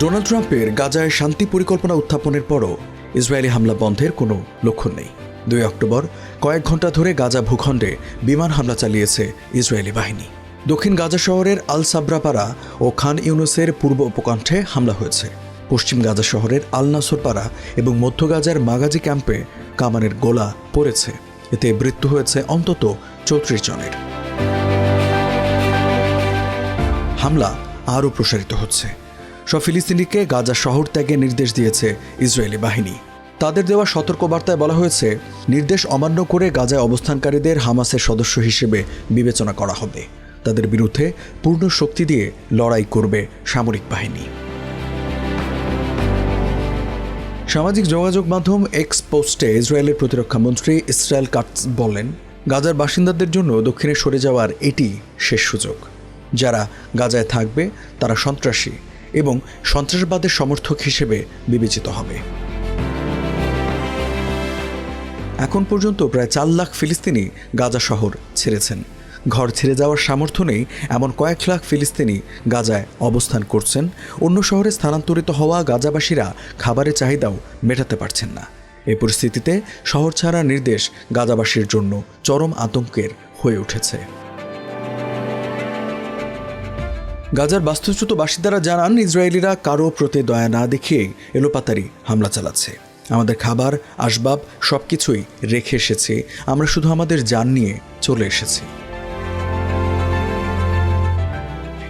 Donald ট্রাম্পের গাজায় শান্তি পরিকল্পনা উত্থাপনের পরও ইসরায়েলি হামলা বন্ধের কোনো লক্ষণ নেই। দুই অক্টোবর, কয়েক ঘণ্টা ধরে গাজা ভূখণ্ডে বিমান হামলা চালিয়েছে ইসরায়েলি বাহিনী। দক্ষিণ গাজা শহরের আল সাবরাপাড়া ও খান ইউনুসের পূর্ব উপকণ্ঠে হামলা হয়েছে। পশ্চিম গাজা শহরের আল নাসরপাড়া এবং মধ্য গাজার মাগাজি ক্যাম্পে কামানের গোলা পড়েছে। এতে মৃত্যু হয়েছে অন্তত চৌত্রিশ জনের। হামলা আরও প্রসারিত হচ্ছে। সব ফিলিস্তিনিকে গাজা শহর ত্যাগের নির্দেশ দিয়েছে ইসরায়েলি বাহিনী। তাদের দেওয়া সতর্কবার্তায় বলা হয়েছে, নির্দেশ অমান্য করে গাজায় অবস্থানকারীদের হামাসের সদস্য হিসেবে বিবেচনা করা হবে। তাদের বিরুদ্ধে পূর্ণ শক্তি দিয়ে লড়াই করবে সামরিক বাহিনী। সামাজিক যোগাযোগ মাধ্যম এক্স পোস্টে ইসরায়েলের প্রতিরক্ষা মন্ত্রী ইসরায়েল কাটস বলেন, গাজার বাসিন্দাদের জন্য দক্ষিণে সরে যাওয়ার এটি শেষ সুযোগ। যারা গাজায় থাকবে, তারা সন্ত্রাসী। এবং সন্ত্রাসবাদের সমর্থক হিসেবে বিবেচিত হবে। এখন পর্যন্ত প্রায় চার লাখ ফিলিস্তিনি গাজা শহর ছেড়েছেন। ঘর ছেড়ে যাওয়ার সামর্থ্য নেই, এমন কয়েক লাখ ফিলিস্তিনি গাজায় অবস্থান করছেন। অন্য শহরে স্থানান্তরিত হওয়া গাজাবাসীরা খাবারের চাহিদাও মেটাতে পারছেন না। এ পরিস্থিতিতে শহর ছাড়ার নির্দেশ গাজাবাসীর জন্য চরম আতঙ্কের হয়ে উঠেছে। গাজার বাস্তুচ্যুত বাসিন্দারা জানান, ইসরায়েলিরা কারও প্রতি দয়া না দেখিয়েই এলোপাতারি হামলা চালাচ্ছে। আমাদের খাবার, আসবাব সব কিছুই রেখে এসেছে। আমরা শুধু আমাদের যান নিয়ে চলে এসেছি।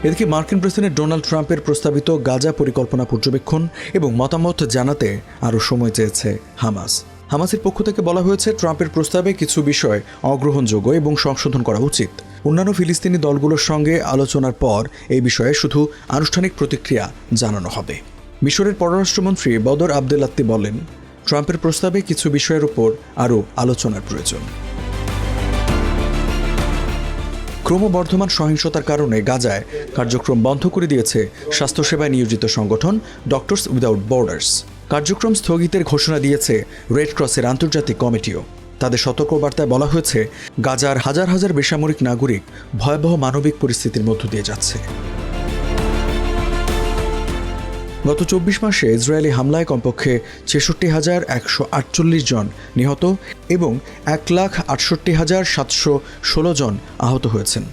এদিকে মার্কিন প্রেসিডেন্ট ডোনাল্ড ট্রাম্পের প্রস্তাবিত গাজা পরিকল্পনা পর্যবেক্ষণ এবং মতামত জানাতে আরও সময় চেয়েছে হামাস। হামাসের পক্ষ থেকে বলা হয়েছে, ট্রাম্পের প্রস্তাবে কিছু বিষয় অগ্রহণযোগ্য এবং সংশোধন করা উচিত। অন্যান্য ফিলিস্তিনি দলগুলোর সঙ্গে আলোচনার পর এই বিষয়ে শুধু আনুষ্ঠানিক প্রতিক্রিয়া জানানো হবে। মিশরের পররাষ্ট্রমন্ত্রী বদর আবদেলাত্তি বলেন, ট্রাম্পের প্রস্তাবে কিছু বিষয়ের উপর আরও আলোচনার প্রয়োজন। ক্রমবর্ধমান সহিংসতার কারণে গাজায় কার্যক্রম বন্ধ করে দিয়েছে স্বাস্থ্যসেবায় নিয়োজিত সংগঠন ডক্টরস উইদাউট বর্ডার্স। কার্যক্রম স্থগিতের ঘোষণা দিয়েছে রেড ক্রসের আন্তর্জাতিক কমিটিও। তাদের সতর্কবার্তায় বলা হয়েছে, গাজার হাজার হাজার বেসামরিক নাগরিক ভয়াবহ মানবিক পরিস্থিতির মধ্য দিয়ে যাচ্ছে। গত চব্বিশ মাসে ইসরায়েলি হামলায় কমপক্ষে ছেষট্টি হাজার একশো আটচল্লিশ জন নিহত এবং এক লাখ আটষট্টি হাজার সাতশো ষোলো জন আহত হয়েছেন।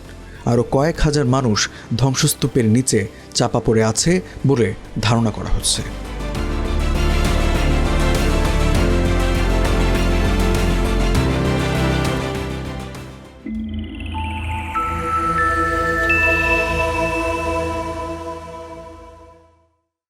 আরও কয়েক হাজার মানুষ ধ্বংসস্তূপের নিচে চাপা পড়ে আছে বলে ধারণা করা হচ্ছে।